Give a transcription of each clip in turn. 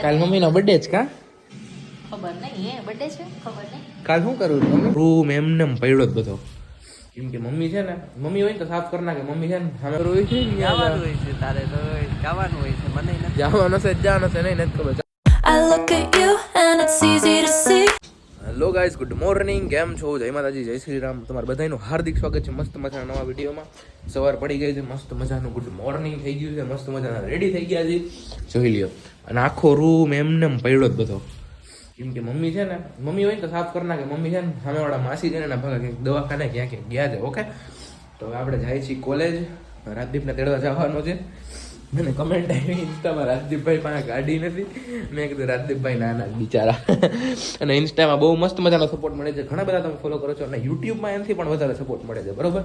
કાલ મમ્મીનો બર્થડે જ કા? ખબર નહીં એ બર્થડે છે? ખબર નહીં. કાલ શું કરું મમ્મી? રૂમ એમને એમ પડ્યો જ બધો. કેમ કે મમ્મી છે ને મમ્મી હોય ને તો સાફ કરી નાખે. મમ્મી છે ને સામે હોય છે જવાનું હોય છે તારે તો જવાનું હોય છે મને નથી. જવાનો છે જવાનું છે નહીં નથી ખબર. I look at you and it's easy to see. Hello guys good morning કેમ છો? જય માતાજી, જય શ્રી રામ. તમારું બધાનું હાર્દિક સ્વાગત છે મસ્ત મજાના નવા વિડીયોમાં. સવાર પડી ગઈ છે, મસ્ત મજાનું ગુડ મોર્નિંગ થઈ ગયું છે, મસ્ત મજાના રેડી થઈ ગયા છે. જોઈ લ્યો. અને આખો રૂમ એમને એમ પડ્યો જ બધો. કેમ કે મમ્મી છે ને, મમ્મી હોય ને તો સાફ કરી નાખે. મમ્મી છે ને, સામેવાળા માસી છે ને, એના ભાગા ક્યાંક દવાખાને ક્યાં ક્યાંક ગયા છે ઓકે તો આપણે જાય છીએ કોલેજ રાજદીપને તેડવા જવાનો છે. મને કમેન્ટ આવી ઇન્સ્ટામાં રાજદીપભાઈ પાસે ગાડી નથી. મેં કીધું, રાજદીપભાઈ ના ના બિચારા. અને ઇન્સ્ટામાં બહુ મસ્ત મજાનો સપોર્ટ મળે છે. ઘણા બધા તમે ફોલો કરો છો. અને યુટ્યુબમાં એનાથી પણ વધારે સપોર્ટ મળે છે, બરોબર?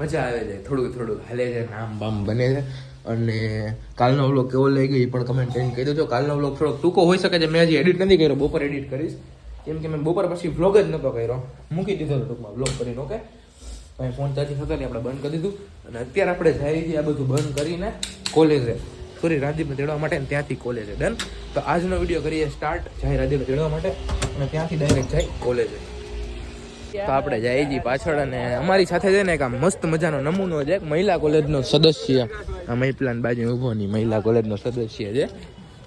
મજા આવે છે, થોડુંક થોડુંક હાલે છે, નામ બામ બને છે. અને કાલનો વ્લોગ કેવો લઈ ગયો એ પણ કમેન્ટ કરીને કહી દેજો. કાલનો વ્લોગ થોડોક ટૂંકો હોઈ શકે છે. મેં હજી એડિટ નથી કર્યો, બપોર એડિટ કરીશ. કેમ કે મેં બપોર પછી વ્લોગ જ નહોતો કર્યો. મૂકી દીધો ટૂંકમાં વ્લોગ કરીને ઓકે અહીં ફોન ચાર્જિંગ હતો આપણે બંધ કરી દીધું. અને અત્યારે આપણે જઈએ છીએ આ બધું બંધ કરીને કોલેજે સોરી રાજીવને તેડવા માટે અને ત્યાંથી કોલેજે ડન તો આજનો વીડિયો કરીએ સ્ટાર્ટ જાય રાજીવને તેડવા માટે અને ત્યાંથી ડાયરેક્ટ જાય કોલેજે તો આપણે જઈએ છીએ પાછળ અને અમારી સાથે છે ને એક આમ મસ્ત મજાનો નમૂનો છે મહિલા કોલેજનો સદસ્ય. આ મહિપલાન બાજુ ઊભો ની મહિલા કોલેજનો સદસ્ય છે.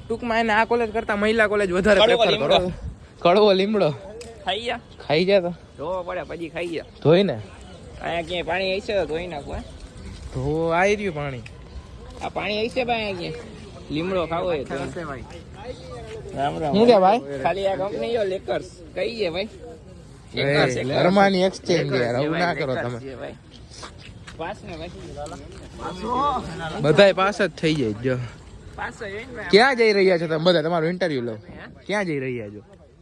ટૂંકમાં એને આ કોલેજ કરતા મહિલા કોલેજ વધારે પ્રેફર કરો. કડવો લીમડો? ખાઈ ગયા? ખાઈ ગયા તો? જોવા પડે પછી ખાઈ ગયા. ધોઈ ને અહીંયા ક્યાંય પાણી હશે તો ધોઈ નાખો. તો આવી રહ્યું પાણી. આ પાણી હશે ભાઈ અહીંયા ક્યાંય? લીમડો ખાવો તો. રામ રામ. શું કે ભાઈ? ખાલી આ કંપની જો લેકર્સ કઈ છે ભાઈ અરમાની ઘરમાંની એક્સચેન્જ યાર આવું ના કરો તમે. ભાઈ. પાસ ને ભાઈ. બધાય પાસ જ થઈ જાય જો. ક્યાં જઈ રહ્યા છો તમે? બધા તમારું ઇન્ટરવ્યુ લો. ક્યાં જઈ રહ્યા છો?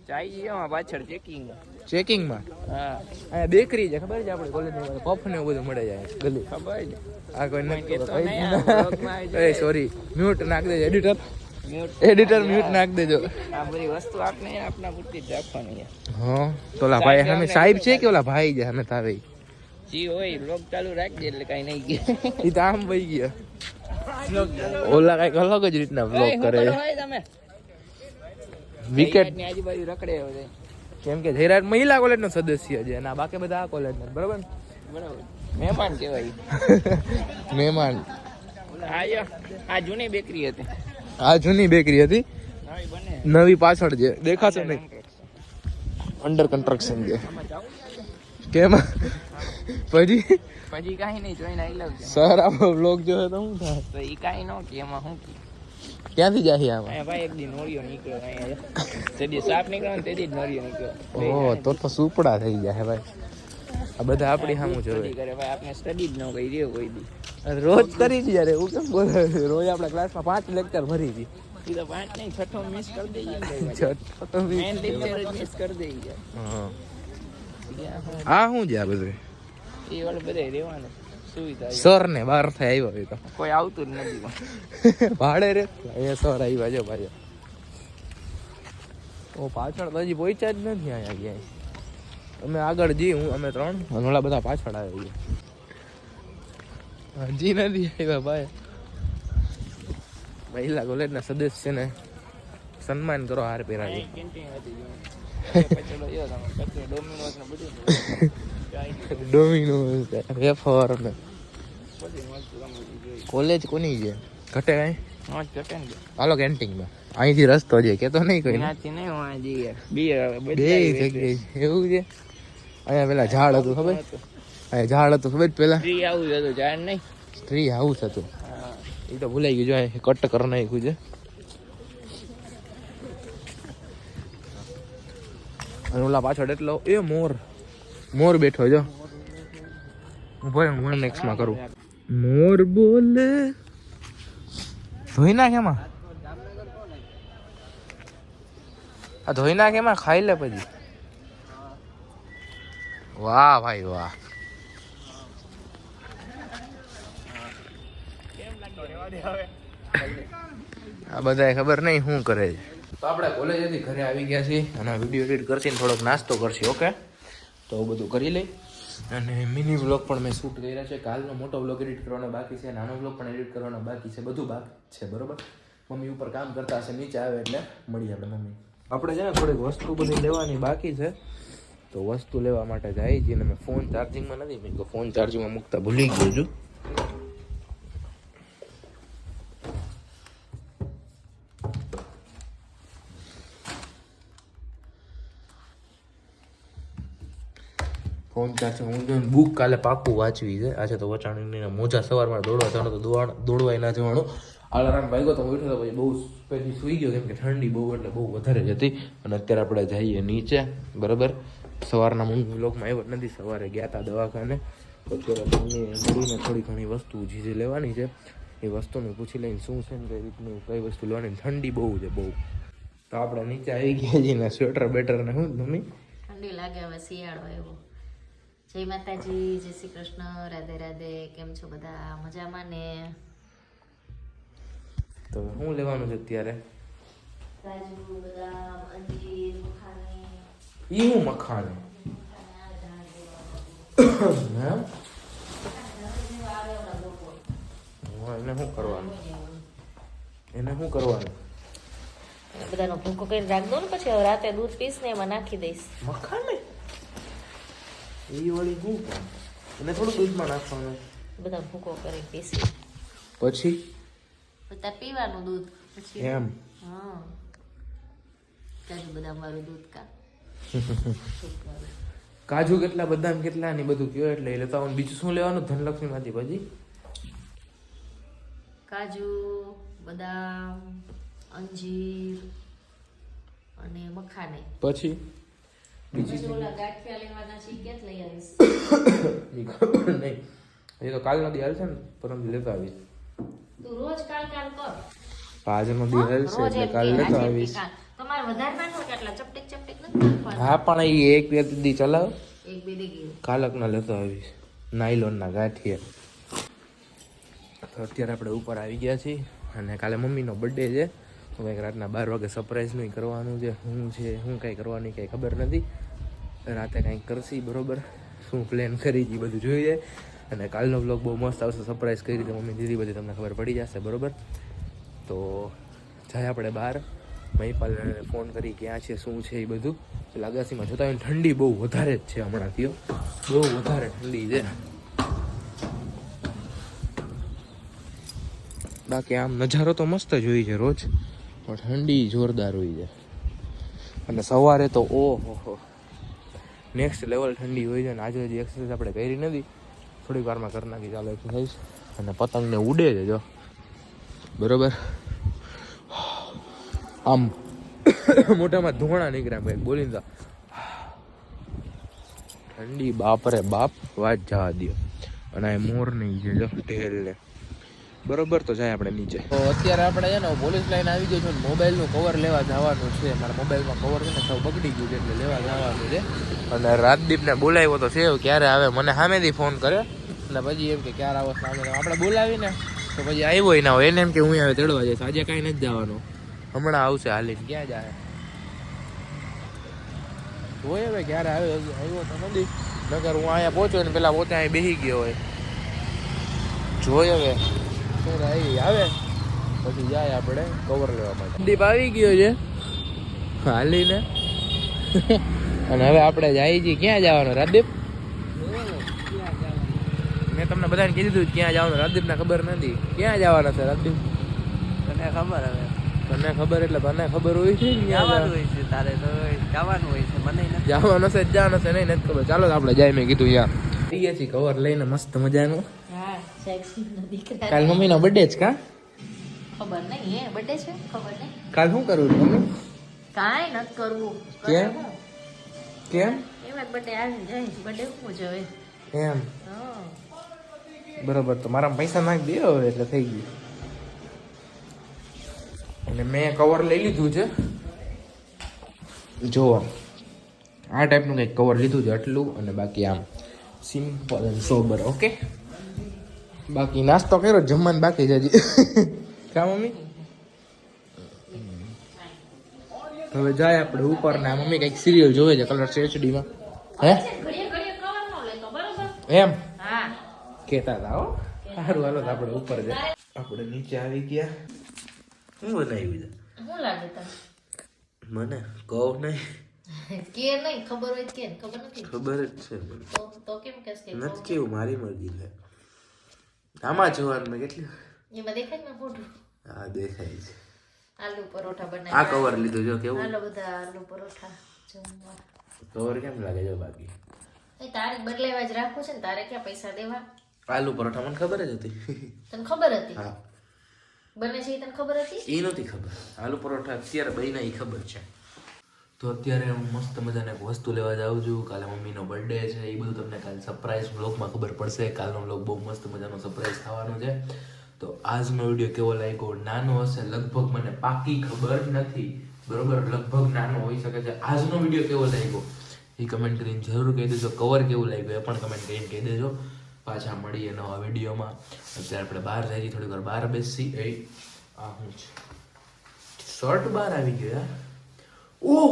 ચાઈ જઈએ આમાં પાછળ ચેકિંગ ચેકિંગમાં હા. અહીંયા બેકરી છે ખબર છે આપણે કોલેજની પફ ને બધું મળે જાય ગલી. ખબર છે. આ કોઈ નથી આ એ સોરી મ્યુટ નાખ દેજો એડિટર એડિટર મ્યુટ નાખ દેજો. આ બધી વસ્તુ આપને આપના પૂરતી જ રાખવાની હા તો ઓલા ભાઈ સામે સાહેબ છે કે ઓલા ભાઈ છે? સામે તારે. જી હોય લોક ચાલુ રાખજે એટલે કઈ નહીં ગયે એ તો આમ વહી ગયા. ઓલા કંઈક અલગ જ રીતના વ્લોગ કરે. વિકેટની આજુબાજુ રખડે હવે. કેમ કે જયરાજ મહિલા કોલેજ નો સદસ્ય છે અને બાકી બધા આ કોલેજ ના બરાબર બરાબર મહેમાન કહેવાય. મહેમાન. આ જૂની બેકરી હતી. આ જૂની બેકરી હતી? નવી પાછળ છે. દેખાશે નહીં. અંડર કન્સ્ટ્રક્શન છે. કેમ? પછી? પછી કાંઈ નહીં જોઈને આઈ લવ સર આપણો બ્લોગ જોયો તો હું થાય? તો ઈ કાંઈ ન કે એમાં શું ક્યાંથી આમાં અહીંયા ભાઈ એક દી નોળિયો નીકળ્યો અહીંયા તેદી સાપ નીકળ્યો ને તેદી જ નોળિયો નીકળ્યો. ઓહો તો તો સુપડા થઈ જાય ભાઈ. આ બધા આપણી સામું જોવે કરે ભાઈ આપણે સ્ટડી જ ન કરી રહ્યો કોઈ દી. રોજ કરી છે યાર હું કેમ બોલે? રોજ આપણા ક્લાસમાં પાંચ લેક્ચર ભરી હતી ઈ પાંચ નહીં છઠ્ઠો મિસ કરી દઈએ છઠ્ઠો તો મેન લેક્ચર મિસ કરી દઈએ. હા. આ શું છે આ બધું? એ વાળું બધે રહેવાનું. છે. સર ને બહાર થઈ આવ્યો તો. કોઈ આવતું જ નથી ભાડે રે. એ સર આવ્યા જો ભાઈ ઓ પાછળ હજી પહોંચ્યા જ નથી અહીંયા ગયા અમે આગળ જઈ હું અમે ત્રણ. અને બધા પાછળ આવ્યા છે હજી નથી આવ્યા ભાઈ. મહિલા કોલેજના સદસ્યને સન્માન કરો હાર પહેરાવી અહીં કેન્ટીન હતી જો. કચરો જો તમે, કચરો ડોમિનોઝ ને બધું જ ચાય ડોમિનોઝ વેફર ને. કોલેજ કોની છે? ઘટે કઈ. હાલો કેન્ટીનમાં. અહીંથી રસ્તો છે કેતો નહીં કોઈ. બી જગ્યાએ એવું છે? અહીંયા પેલા ઝાડ હતું ખબર? અહીંયા ઝાડ હતું ખબર પેલા? આવું જ હતું ઝાડ નહીં. ટ્રી હાઉસ હતું એ તો ભૂલાઈ ગયું જો અહીં કટ કરી નાખ્યું છે. અને ઓલા પાછળ એટલો એ મોર. મોર બેઠો જો. ઊભો હું નેક્સ્ટમાં કરું. મોર બોલે. ધોઈ નાખ એમાં? આ ધોઈ નાખ એમાં? ખાઈ લે પછી. વાહ ભાઈ વાહ. આ બધા ખબર નહીં શું કરે છે. તો આપણે કોલેજેથી ઘરે આવી ગયા છીએ અને વીડિયો એડિટ કરશે થોડોક નાસ્તો કરશે ઓકે તો એવું બધું કરી લઈ. અને મિની વ્લોગ પણ મેં શૂટ કર્યા છે. કાલનો મોટો વ્લોગ એડિટ કરવાનો બાકી છે. નાનો વ્લોગ પણ એડિટ કરવાનો બાકી છે. બધું બાકી છે, બરોબર? મમ્મી ઉપર કામ કરતા હશે, નીચે આવે એટલે મળીએ આપણે, મમ્મી. આપણે છે ને થોડીક વસ્તુ બધી લેવાની બાકી છે. તો વસ્તુ લેવા માટે જાય છે. અને મેં ફોન ચાર્જિંગમાં નથી મેં ફોન ચાર્જિંગમાં મૂકતા ભૂલી ગયો છું. ફોન ચાર્જ હું જો બુક કાલે પાકું વાંચવી છે. આજે તો વચાણીને મોજા સવારમાં દોડવા જવાનું તો દોડ દોડવાય ના જવાનું. આલારામ ભાગ્યો તો ઉઠ્યો તો પછી બહુ પછી સૂઈ ગયો, કેમ કે ઠંડી બહુ એટલે બહુ વધારે જ હતી. અને અત્યારે આપણે જઈએ નીચે, બરાબર? સવારના હું બ્લોકમાં આવ્યો જ નથી, સવારે ગયા હતા દવાખાને. અત્યારે થોડી ઘણી વસ્તુ જે લેવાની છે. એ વસ્તુને પૂછી લઈને શું છે ને કઈ રીતનું, કઈ વસ્તુ લેવાની. ઠંડી બહુ છે, બહુ. તો આપણે નીચે આવી ગયા છીએ સ્વેટર બેટર ને શું મમ્મી? ઠંડી લાગે, હવે શિયાળો આવ્યો. જય માતાજી જય શ્રી કૃષ્ણ રાધે રાધે કેમ છો બધા? મજામાં ને? તો શું લેવાનું છે અત્યારે? કાજુ બદામ અંજીર ઈ હું એને શું કરવાનું? એને શું કરવાનું? બધાનો ભૂકો કરી રાખ દો ને પછી રાતે દૂધ પીસ ને એમાં નાખી દઈશ. મખાને? ઈ વળી શું અને થોડું દૂધમાં નાખવાનું. બધા ભૂકો કરી પીસી. પછી? બધા પીવાનું દૂધ. પછી એમ? હા. કાજુ બદામ વાળું દૂધ કા. કાજુ કેટલા બદામ કેટલા ને બધું કયો એટલે એ લેતા. બીજું શું લેવાનું? ધનલક્ષ્મી માંથી પછી કાજુ બદામ અંજીર અને મખાને. પછી? નહીં. એ તો કાલનો દી હાલશે ને પરમ દી આવીશ. તું રોજ કાલ કાલ કર. આજનો દી હાલશે એટલે કાલ કે આવીશ. તમારે વધારે નાખો કે ચપટીક ચપટીક નથી હા પણ એ એક બે દી ચલાવ. એક બે દે કાલકના લેતો આવીશ. નાયલોનના ગાંઠિયા. તો અત્યારે આપણે ઉપર આવી ગયા છીએ અને કાલે મમ્મીનો બર્થડે છે. તો કંઈક રાતના બાર વાગે સરપ્રાઈઝનું કરવાનું છે. શું છે શું કંઈ કરવાની કંઈ ખબર નથી. રાતે કંઈક કરશી, બરોબર? શું પ્લાન કરી એ બધું જોઈ જાય અને કાલનો બ્લોગ બહુ મસ્ત આવશે સરપ્રાઈઝ કઈ રીતે મમ્મી દીદી બધી તમને ખબર પડી જશે, બરોબર? તો જાય આપણે બહાર. મહિપાલને ફોન કરી ક્યાં છે, શું છે એ બધું. એટલે અગાસીમાં જોતા હોય ઠંડી બહુ વધારે જ છે હમણાં થયો. બહુ વધારે ઠંડી છે. બાકી આમ નજારો તો મસ્ત જ હોય છે રોજ. પણ ઠંડી જોરદાર હોય છે. અને સવારે તો ઓહો નેક્સ્ટ લેવલ ઠંડી હોય છે અને આજે હજી એક્સરસાઇઝ આપણે કરી નથી. થોડીક વારમાં કરી નાખી ચાલો એક્સરસાઇઝ અને પતંગને ઉડે છે જો. બરોબર? આમ મોટામાં ધોણા નીકળ્યા કંઈક બોલીને ઠંડી બાપરે બાપ. વાત જવા દો અને આ મોર નહીં જો ઢેલ ને બરોબર તો જાય આપણે નીચે. તો અત્યારે આપણે છે ને પોલીસ લાઈન આવી ગયો ને મોબાઈલનું કવર લેવા જવાનું છે. મારા મોબાઈલમાં કવર છે ને સૌ બગડી ગયું છે એટલે લેવા જવાનું છે. અને રાજદીપને બોલાવ્યો તો છે ક્યારે આવે? મને સામેથી ફોન કરે અને પછી એમ કે ક્યારે આવો સામે આપણે બોલાવીને તો પછી આવ્યો ના હોય. એને એમ કે હું આવે તેડવા જઈશ. આજે કાંઈ નથી જવાનું. હમણાં આવશે હાલીને. ક્યાં જાય? હોય હવે ક્યારે આવ્યો આવ્યો તો નથી. નગર હું અહીંયા પહોંચ્યો ને પેલા પોતે અહીં બેસી ગયો હોય. જોઈ હવે. આવી આવે પછી જાય આપણે કવર લેવા માટે. દીપ આવી ગયો છે. હાલીને. અને હવે આપણે જાય છીએ ક્યાં જવાનું રાજદીપ? મેં તમને બધાને કીધું હતું ક્યાં જવાનું રાજદીપને ખબર નથી. ક્યાં જવાના છે રાજદીપ? તને ખબર હવે. તને ખબર એટલે મને ખબર હોય છે જવાનું હોય છે તારે તો જવાનું હોય છે મને જવાનું છે જવાનું છે નહીં નથી ખબર. ચાલો આપણે જાય મેં કીધું યાર થઈ ગયા છીએ કવર લઈને મસ્ત મજાનું. દીકરા કાલ મમ્મીનો બર્થડે છે કા? ખબર નહીં એ બર્થડે છે? ખબર નહીં. કાલ શું કરવું મમ્મી? કાંઈ નથી કરવું. કેમ? કેમ? એમ જ બર્થડે આવી જાય. બર્થડે હું જોવે એમ? બરોબર તો મારા પૈસા નાખી દે હવે એટલે થઈ ગયું. અને મેં કવર લઈ લીધું છે. જો આ ટાઈપનું કંઈક કવર લીધું છે આટલું અને બાકી આમ સિમ્પલ એન્ડ સોબર ઓકે બાકી નાસ્તો કર્યો જમવાનું બાકી છે હજી. કા મમ્મી? હવે જાય આપણે ઉપર ને મમ્મી કંઈક સિરિયલ જોવે છે કલર એચડીમાં હે? એમ? હા. કેતા હતા હો. સારું હાલો તો આપણે ઉપર જાય આપણે નીચે આવી ગયા. શું બનાવ્યું છે? શું લાગે મને? કહું નહીં. કે નહીં ખબર હોય કે ખબર નથી. ખબર જ છે મને. તો તો કેમ કે નથી કેવું મારી મરજી છે. આમાં જોવાનું મેં કેટલી? એમાં દેખાય ને ફોટો? હા દેખાય છે. આલુ પરોઠા આ બનાવ્યા કવર લીધું જો કેવું? આલો બધા આલુ પરોઠા જમવા. કવર કેમ લાગે જો બાકી? એ તારે બદલાવા જ રાખવું છે ને તારે ક્યાં પૈસા દેવા? આલુ પરોઠા મને ખબર જ હતી. તને ખબર હતી? હા. બને છે એ તને ખબર હતી? એ નહોતી ખબર. આલુ પરોઠા અત્યારે બહીના એ ખબર છે. તો અત્યારે હું મસ્ત મજાને એક વસ્તુ લેવા જાઉં છું. કાલે મમ્મીનો બર્થડે છે. એ બધું તમને કાલે સરપ્રાઈઝ બ્લોગમાં ખબર પડશે. કાલનો બ્લોગ બહુ મસ્ત મજાનો સરપ્રાઈઝ થવાનો છે. તો આજનો વીડિયો કેવો લાગ્યો? નાનો હશે, લગભગ મને પાકી ખબર નથી. બરોબર? લગભગ નાનો હોઈ શકે છે. આજનો વીડિયો કેવો લાગ્યો? એ કમેન્ટ કરીને જરૂર કહી દેજો. કવર કેવું લાગ્યું એ પણ કમેન્ટ કરીને કહી દેજો. પાછા મળીએ નવા વિડીયોમાં અત્યારે આપણે બહાર જઈએ. થોડીક વાર બહાર બેસી એ આ હું છે? શર્ટ બહાર આવી ગયો યાર. ઓહ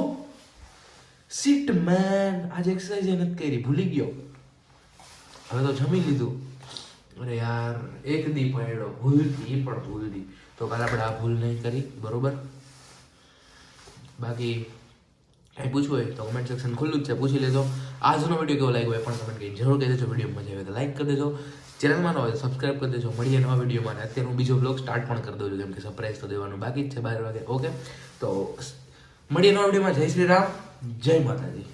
સીટ મેન આજે એક્સરસાઇઝ નથી કરી, ભૂલી ગયો. હવે તો જમી લીધું. અરે યાર, એક દી પડ્યો એ પણ ભૂલથી. તો કાલે આપણે આ ભૂલ નહીં કરી, બરોબર? બાકી, કંઈ પૂછવું હોય તો કમેન્ટ સેક્શન ખુલ્લું જ છે, પૂછી લેજો. આજનો વીડિયો કેવો લાગ્યો એ પણ કમેન્ટ કરી જરૂર કહી દેજો વીડિયો મજા આવે તો લાઈક કરી દેજો. ચેનલમાં ન હોય સબસ્ક્રાઈબ કરી દેજો. મળીએ નવા વિડીયોમાં અત્યારે હું બીજો બ્લોગ સ્ટાર્ટ પણ કરી દઉં છું કેમ કે સરપ્રાઈઝ તો દેવાનું બાકી જ છે બાર વાગે. ઓકે તો મળીએ નવા વિડીયોમાં. જય શ્રી રામ. જય માતાજી.